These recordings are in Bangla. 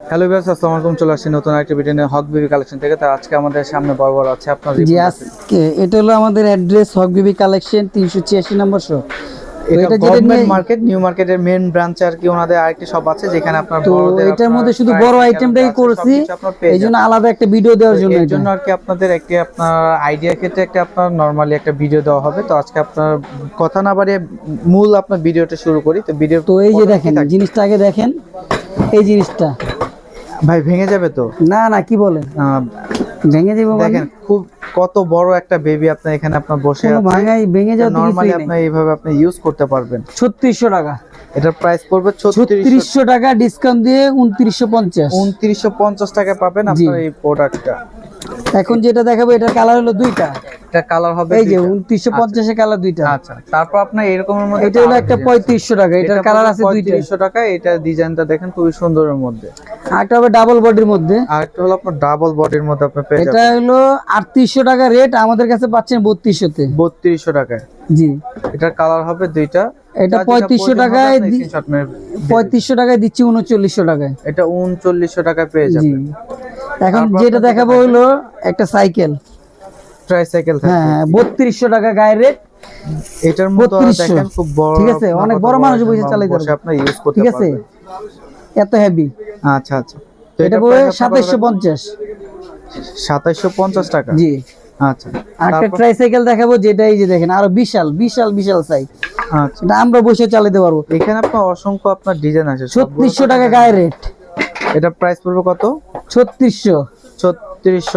হ্যালো ভিউয়ার্স আসসালামু আলাইকুম চলে আসছি নতুন একটা ভিডিও নিয়ে হক বিবি কালেকশন থেকে। তো আজকে আমাদের সামনে বড় বড় আছে আপনার জি আজকে এটা হলো আমাদের অ্যাড্রেস হক বিবি কালেকশন তিনশো ছিয়াশি নম্বর শো এটা গভর্নমেন্ট মার্কেট নিউ মার্কেটের মেন ব্রাঞ্চ আর কি ওনাদের আরেকটি শপ আছে যেখানে আপনার তো বড়দের এটার মধ্যে শুধু বড় আইটেমটাই করেছি এই জন্য আলাদা একটা ভিডিও দেওয়ার জন্য এর জন্য আর কি আপনাদের একটি আপনার আইডিয়া ক্ষেত্রে একটা আপনার নরমালি একটা ভিডিও দেওয়া হবে। তো আজকে আপনার কথা না বাড়িয়ে মূল আপনার ভিডিওটা শুরু করি। তো ভিডিও তো এই যে দেখেন জিনিসটা আগে দেখেন। এই জিনিসটা। ভাই ভেঙে যাবে তো? না না কি বলেন? ভেঙে যাব মানে? দেখেন খুব কত বড় একটা বেবি আপনার এখানে আপনার বসে আছে। ভাঙাই ভেঙে যাওয়া নরমালি আপনি এইভাবে আপনি ইউজ করতে পারবেন। ছত্রিশশো টাকা। এটার প্রাইস পড়বে ছত্রিশ ছত্রিশশো টাকা ডিসকাউন্ট দিয়ে উনত্রিশশো পঞ্চাশ। উনত্রিশশো পঞ্চাশ টাকা পাবেন আপনার এই প্রোডাক্টটা এখন যেটা দেখাবো এটার কালার হলো দুইটা। এটা কালার হবে এই যে দুইটা। উনত্রিশশো পঞ্চাশের কালার দুইটা। আচ্ছা তারপর আপনার এরকমের মধ্যে এটা হলো একটা পঁয়ত্রিশশো টাকা এটার কালার আছে দুইটা। পঁয়ত্রিশশো টাকা এটা ডিজাইনটা দেখেন খুবই সুন্দরের মধ্যে। আরেকটা হবে ডাবল বডির মধ্যে। আর একটা হলো আপনার ডাবল বডির মধ্যে আপনি পেয়ে এটা হলো আটত্রিশশো টাকা রেট আমাদের কাছে পাচ্ছেন বত্রিশশোতে। বত্রিশশো টাকায়। জি। এটার কালার হবে দুইটা। এটা পঁয়ত্রিশশো টাকায় পঁয়ত্রিশশো টাকায় দিচ্ছি উনচল্লিশশো টাকায়। এটা উনচল্লিশশো টাকায় পেয়ে যাবেন। এখন যেটা দেখাবো হলো একটা সাইকেল ট্রাইসাইকেল হ্যাঁ থাকবে হ্যাঁ বত্রিশশো টাকা গায়ের রেট। এটার মতো দেখেন খুব বড় ঠিক আছে, অনেক বড় মানুষ বসে চালাতে পারবে। আপনি ইউজ করতে ঠিক আছে এত হেভি আচ্ছা আচ্ছা। এটা পঞ্চাশ। সাতাইশশো পঞ্চাশ টাকা? জি আচ্ছা একটা ট্রাইসাইকেল দেখাবো যেটা এই যে দেখেন আরও বিশাল বিশাল বিশাল সাইজ আচ্ছা। এটা আমরা বসে চালাতে পারব। এখানে আপনার অসংখ্য আপনার ডিজাইন আছে সবগুলো ছত্রিশশো টাকা গায়ের রেট। এটা প্রাইস পড়বে কত? ছত্রিশশো।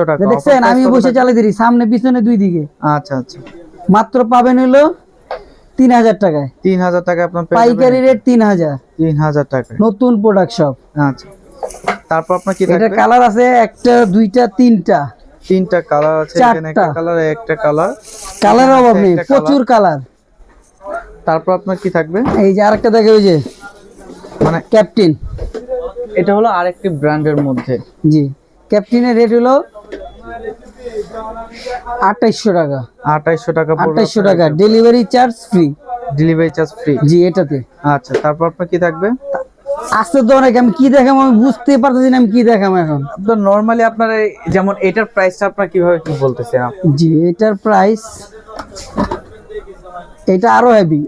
টাকা দেখছেন? আমি বসে? চালাই দিই সামনে পিছনে দুই দিকে। আচ্ছা আচ্ছা। মাত্র পাবেন হলো তিন হাজার টাকায়। তিন হাজার টাকা আপনার পাইকারি রেট তিন হাজার। তিন হাজার টাকা নতুন প্রোডাক্ট সব আচ্ছা। তারপর আপনার কি এটা কালার আছে একটা দুইটা তিনটা। তিনটা কালার আছে এখানে একটা কালার একটা কালার কালার অভাব নেই প্রচুর কালার তারপর আপনার কি থাকবে? এই যে আরেকটা দেখে ওই যে মানে ক্যাপ্টেন এটা হলো আরেকটি ব্র্যান্ডের মধ্যে। জি। ক্যাপ্টেনের রেট হলো আঠাইশশো টাকা। আঠাইশশো টাকা আঠাইশশো টাকা। Delivery charge free delivery charge free জি এটাতে। আচ্ছা তারপর আপনার কি থাকবে? আসতে তো অনেক আমি কি দেখাবো আমি বুঝতে পারতেছি না আমি কি দেখাবো এখন। আপনার নরমালি আপনার যেমন এটার প্রাইসটা আপনার কীভাবে কি বলতেছেন জি এটার প্রাইস এটা আরও হেভি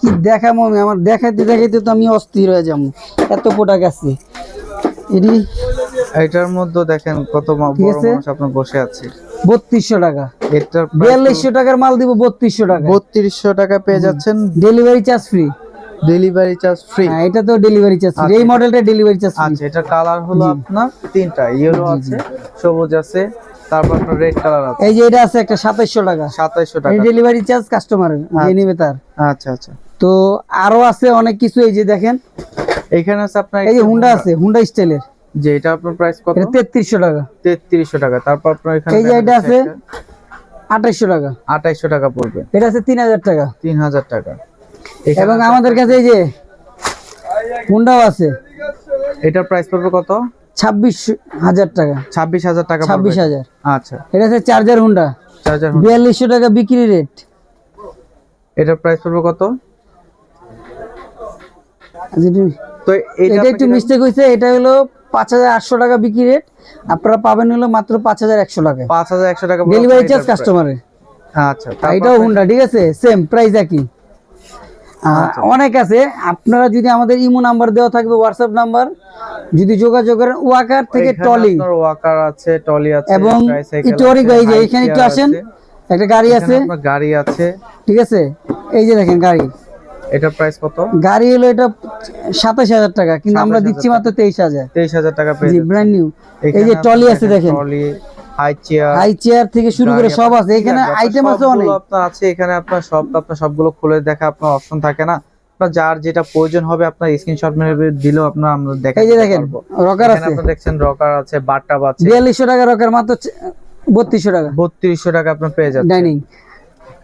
কি দেখাবো আমি আমার দেখাইতে দেখাইতে তো আমি অস্থির হয়ে যাব। এত প্রোডাক্ট আছে এটি এটার মধ্যে দেখেন কত। মানুষ আপনার বসে আছে। বত্রিশশো টাকা। এটার বিয়াল্লিশশো টাকার মাল দিব বত্রিশশো টাকা বত্রিশশো টাকা পেয়ে যাচ্ছেন। Delivery charge free delivery charge free হ্যাঁ এটা তো ডেলিভারি চার্জ ফ্রি এই মডেলটা ডেলিভারি চার্জ ফ্রি আচ্ছা কালার হলো আপনার তিনটা ইয়েলো আছে সবুজ আছে তারপর আপনার রেড কালার আছে। এই যে এটা আছে একটা টাকা। সাতাইশশো এই টাকা ডেলিভারি চার্জ কাস্টমারের যে নিবে তার। আচ্ছা আচ্ছা। তো আরও আছে অনেক কিছু এই যে দেখেন। এখানে আছে আপনার এই যে হুন্ডা আছে হুন্ডা স্টাইলের যে এটা আপনার প্রাইস কত? এটা তেত্রিশশো টাকা। তেত্রিশশো টাকা। তারপর আপনার এখানে এই যে এটা আছে আঠাইশশো টাকা। আঠাইশশো টাকা পড়বে। এটা আছে তিন হাজার টাকা। তিন হাজার টাকা। এবং আমাদের কাছে এই যে হুন্ডাও আছে। এটার প্রাইস পড়বে কত? ছাব্বিশ হাজার টাকা। ছাব্বিশ হাজার টাকা। ছাব্বিশ হাজার। আচ্ছা। এটা আছে চার্জার হুন্ডা চার্জার বিয়াল্লিশশো টাকা বিক্রি রেট এটার প্রাইস পড়বে কত? তো এটা একটু মিস্টেক হয়েছে এটা হলো পাঁচ হাজার আটশো টাকা বিক্রি রেট আপনারা পাবেন হলো মাত্র পাঁচ হাজার একশো টাকা। পাঁচ হাজার একশো টাকা ডেলিভারি চার্জ কাস্টমারের আচ্ছা এটাও হুন্ডা ঠিক আছে? সেম প্রাইস একই। অনেক আছে। আপনারা যদি আমাদের ইমো নাম্বার দেওয়া থাকবে হোয়াটসঅ্যাপ নাম্বার যদি যোগাযোগ করেন ওয়াকার থেকে টলি ওয়াকার আছে টলি আছে এবং একটু অনেক যে এখানে একটু আসেন। একটা গাড়ি আছে। গাড়ি আছে। ঠিক আছে? এই যে দেখেন গাড়ি। এটার প্রাইস কত? গাড়ি হলো এটা সাতাশ হাজার টাকা কিন্তু আমরা দিচ্ছি মাত্র তেইশ হাজার। তেইশ হাজার টাকা জি ব্র্যান্ড নিউ এই যে টলি আছে দেখেন। Trolley high chair high chair থেকে শুরু করে সব আছে। এখানে আইটেম আছে অনেক। আপনার আছে এখানে আপনার সব আপনার সবগুলো খুলে দেখা আপনার অপশন থাকে না। আপনার যার যেটা প্রয়োজন হবে আপনার স্ক্রিনশট মেরে দিলেও আপনার আমরা দেখা এই যে দেখেন রকার আছে। আপনার দেখছেন রকার আছে বাট্টাব আছে। বিয়াল্লিশশো টাকা রকার মাত্র বত্রিশশো টাকা। বত্রিশশো টাকা আপনার পেয়ে যাচ্ছে ডাইনিং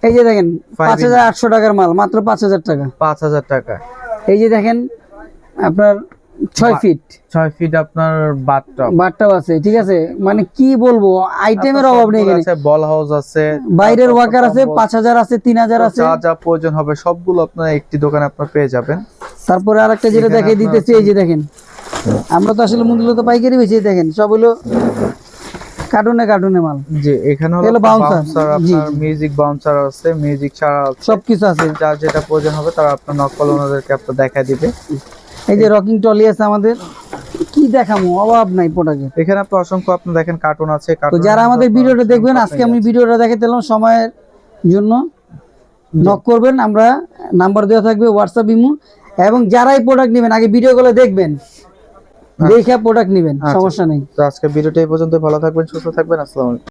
এই যে দেখেন পাঁচ হাজার আটশো টাকার মাল মাত্র পাঁচ হাজার টাকা। পাঁচ হাজার টাকা। এই যে দেখেন আপনার ছয় ফিট ছয় ফিট আপনার বাথটব। বারটাও আছে ঠিক আছে? মানে কি বলব আইটেমের অভাব নেই এখানে। বল হাউস আছে বাইরের ওয়াকার আছে পাঁচ হাজার আছে তিন হাজার আছে। যা যা প্রয়োজন হবে সবগুলো আপনার একটি দোকানে আপনার পেয়ে যাবেন। তারপরে আরেকটা যেটা আপনার দিতেছি এই যে দেখেন। আমরা তো আসলে মূলত পাইকারি বেশি দেখেন সব হলো কার্টুনে কার্টুনে মাল। জি এখানে হলো বাউন্সার আপনার মিউজিক বাউন্সার আছে মিউজিক ছাড়া আছে। সবকিছু আছে। যার যেটা প্রয়োজন হবে তারা আপনার নকল ওনাদেরকে আপনার দেখা দিবে। এই যে রকিং টলি আছে আমাদের। কি দেখামো? অভাব নাই প্রোডাক্টের এখানে আপনি অসংখ্য আপনি দেখেন কার্টুন আছে তো কার্টুন যারা আমাদের ভিডিওটা দেখবেন আজকে আমি ভিডিওটা দেখাতেলাম সময়ের জন্য। নক করবেন আমরা নাম্বার দেওয়া থাকবে হোয়াটসঅ্যাপ ইমো এবং যারাই প্রোডাক্ট নেবেন আগে ভিডিওগুলো দেখবেন। দেখে প্রোডাক্ট নেবেন সমস্যা নেই। তো আজকে ভিডিওটা এই পর্যন্ত ভালো থাকবেন সুস্থ থাকবেন আসসালামু আলাইকুম।